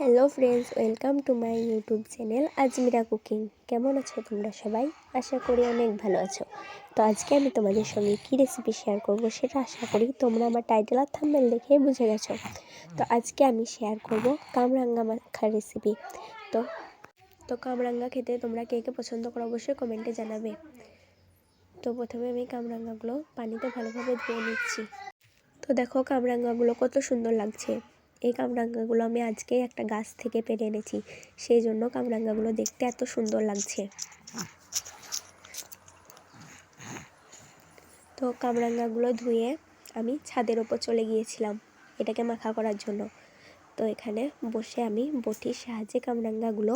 Hello friends, welcome to my YouTube channel Azmira cooking. কেমন আছো তোমরা সবাই? আশা করি অনেক ভালো আছো। তো আজকে আমি তোমাদের সঙ্গে কী রেসিপি শেয়ার করব সেটা আশা করি তোমরা আমার টাইটেল আর থাম্বেল দেখে বুঝে গেছো। তো আজকে আমি শেয়ার করব কামরাঙ্গা মাখার রেসিপি তো তো কামরাঙ্গা খেতে তোমরা কে কে পছন্দ করো অবশ্যই কমেন্টে জানাবে। তো প্রথমে আমি কামরাঙ্গাগুলো পানিতে ভালোভাবে ধুয়ে নিচ্ছি। তো দেখো কামরাঙ্গাগুলো কত সুন্দর লাগছে। এই কামরাঙ্গাগুলো আমি আজকে একটা গাছ থেকে পেরে এনেছি। সেই জন্য কামরাঙ্গাগুলো দেখতে এত সুন্দর লাগছে। তো কামরাঙ্গাগুলো ধুয়ে আমি ছাদের ওপর চলে গিয়েছিলাম এটাকে মাখা করার জন্য। তো এখানে বসে আমি বটির সাহায্যে কামরাঙ্গাগুলো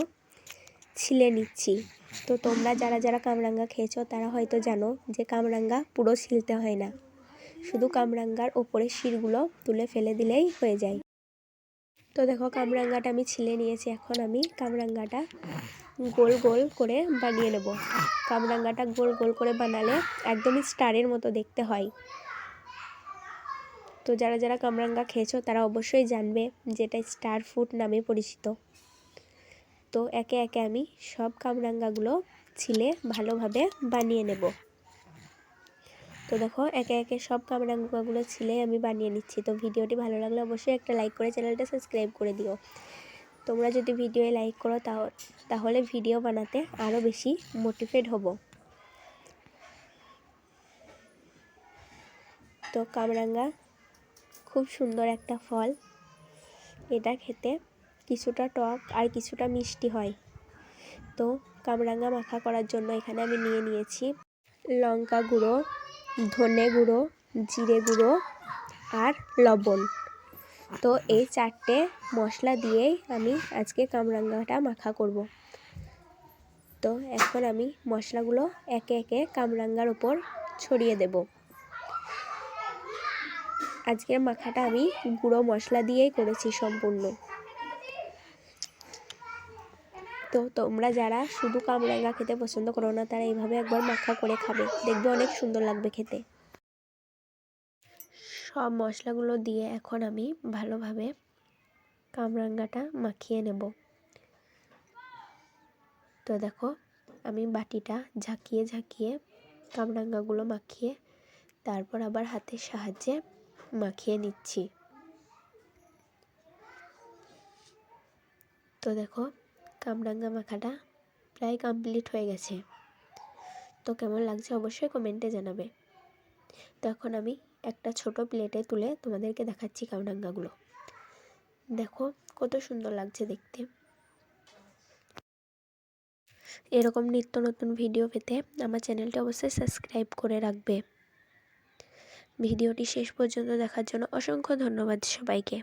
ছিলে নিচ্ছি। তো তোমরা যারা যারা কামরাঙ্গা খেয়েছো তারা হয়তো জানো যে কামরাঙ্গা পুরো ছিলতে হয় না। শুধু কামরাঙ্গার ওপরে শিরগুলো তুলে ফেলে দিলেই হয়ে যায়। তো দেখো কামরাঙ্গাটা আমি ছিলে নিয়েছি, এখন আমি কামরাঙ্গাটা গোল গোল করে বানিয়ে নেব। কামরাঙ্গাটা গোল গোল করে বানালে একদমই স্টারের মতো দেখতে হয়। তো যারা যারা কামরাঙ্গা খেয়েছো, তারা অবশ্যই জানবে যেটা স্টার ফুড নামে পরিচিত। তো একে একে আমি সব কামরাঙ্গাগুলো ছিলে ভালোভাবে বানিয়ে নেব। তো দেখো, একে একে সব কামরাঙ্গাগুলো ছিলে আমি বানিয়ে নিচ্ছি। তো ভিডিওটি ভালো লাগলে অবশ্যই একটা লাইক করে চ্যানেলটা সাবস্ক্রাইব করে দিও। তোমরা যদি ভিডিওয়ে লাইক করো তাহলে ভিডিও বানাতে আরও বেশি মোটিভেট হব। তো কামরাঙ্গা, খুব সুন্দর একটা ফল। এটা খেতে কিছুটা টক আর কিছুটা মিষ্টি হয়। তো কামরাঙ্গা মাখা করার জন্য এখানে আমি নিয়ে নিয়েছি লঙ্কা গুঁড়ো ধনে গুঁড়ো, জিরে গুঁড়ো আর লবণ। তো এই চারটে মশলা দিয়েই আমি আজকে কামরাঙ্গাটা মাখা করব। তো এখন আমি মশলাগুলো একে একে কামরাঙ্গার ওপর ছড়িয়ে দেব। আজকের মাখাটা আমি গুঁড়ো মশলা দিয়েই করেছি সম্পূর্ণ। তো তোমরা যারা শুধু কামরাঙ্গা খেতে পছন্দ করো না, তারা এইভাবে একবার মাখা করে খাবে। দেখবে অনেক সুন্দর লাগবে খেতে। সব মশলাগুলো দিয়ে এখন আমি ভালোভাবে কামরাঙ্গাটা মাখিয়ে নেব। তো দেখো, আমি বাটিটা ঝাঁকিয়ে ঝাঁকিয়ে কামরাঙ্গাগুলো মাখিয়ে তারপর আবার হাতের সাহায্যে মাখিয়ে নিচ্ছি। তো দেখো কামরাঙ্গা মাখাটা প্রায় কমপ্লিট হয়ে গেছে। তো কেমন লাগছে অবশ্যই কমেন্টে জানাবে। তো এখন আমি একটা ছোট প্লেটে তুলে তোমাদেরকে দেখাচ্ছি কামরাঙ্গাগুলো। দেখো কত সুন্দর লাগছে দেখতে। এরকম নিত্য নতুন ভিডিও পেতে আমার চ্যানেলটি অবশ্যই সাবস্ক্রাইব করে রাখবে। ভিডিওটি শেষ পর্যন্ত দেখার জন্য অসংখ্য ধন্যবাদ সবাইকে।